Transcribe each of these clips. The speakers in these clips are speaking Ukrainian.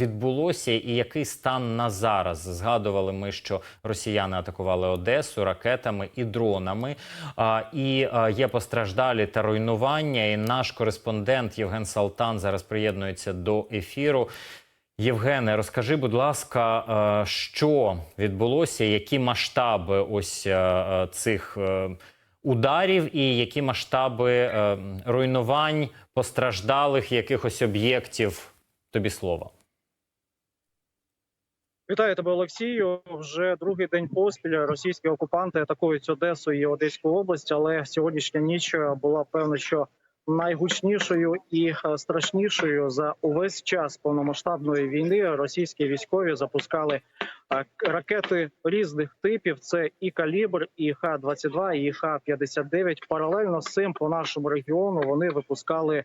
відбулося і який стан на зараз? Згадували ми, що росіяни атакували Одесу ракетами і дронами. І є постраждалі та руйнування. І наш кореспондент Євген Салтан зараз приєднується до ефіру. Євгене, розкажи, будь ласка, що відбулося, які масштаби ось цих ударів, і які масштаби руйнувань постраждалих якихось об'єктів? Тобі слово. Вітаю тебе, Олексію. Вже другий день поспіль російські окупанти атакують Одесу і Одеську область, але сьогоднішня ніч була певно, що найгучнішою і е, страшнішою за увесь час повномасштабної війни. Російські військові запускали е, ракети різних типів. Це і калібр, і Х-22, і Х-59. Паралельно з цим по нашому регіону вони випускали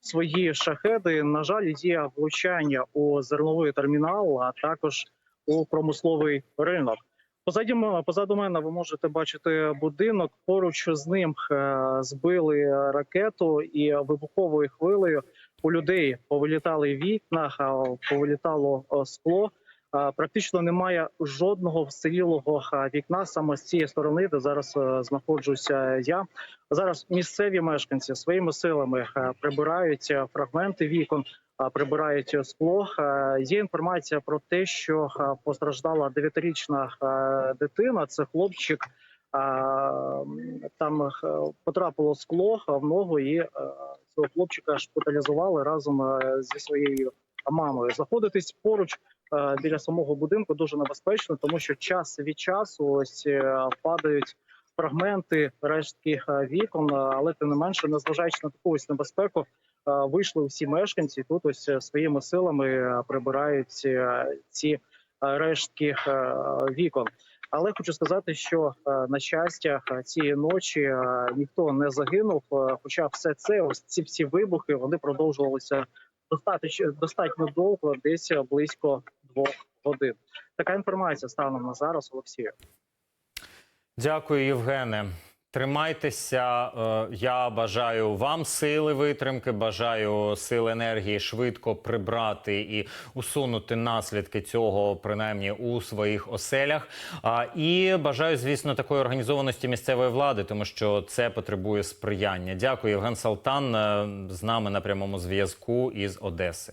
свої шахеди. На жаль, є влучання у зерновий термінал, а також у промисловий ринок. Позаді позаду мене ви можете бачити будинок. Поруч з ним е, збили ракету і вибуховою хвилею у людей повилітали вікна, повилітало е, скло. Е, Практично немає жодного вцілілого вікна саме з цієї сторони, де зараз знаходжуся я. Зараз місцеві мешканці своїми силами прибирають фрагменти вікон, прибирають скло. Е, Є інформація про те, що е, постраждала дев'ятирічна е, дитина. Це хлопчик. е, Там е, потрапило скло в ногу, і е, цього хлопчика шпиталізували разом е, зі своєю мамою. Знаходитись поруч е, біля самого будинку дуже небезпечно, тому що час від часу ось е, падають фрагменти рештки е, вікон, е, але тим не менше, незважаючи на таку ось небезпеку, е, вийшли всі мешканці. Тут ось своїми силами прибирають ці рештки вікон. Але хочу сказати, що на щастя цієї ночі ніхто не загинув. Хоча все це, ось ці всі вибухи, вони продовжувалися достатньо достатньо довго, десь близько двох годин. Така інформація станом на зараз, Олексію. Дякую, Євгене. Тримайтеся. Е, Я бажаю вам сили витримки, бажаю сил енергії швидко прибрати і усунути наслідки цього, принаймні у своїх оселях. І бажаю, звісно, такої організованості місцевої влади, тому що це потребує сприяння. Дякую, Євген Салтан е, з нами на прямому зв'язку із Одеси.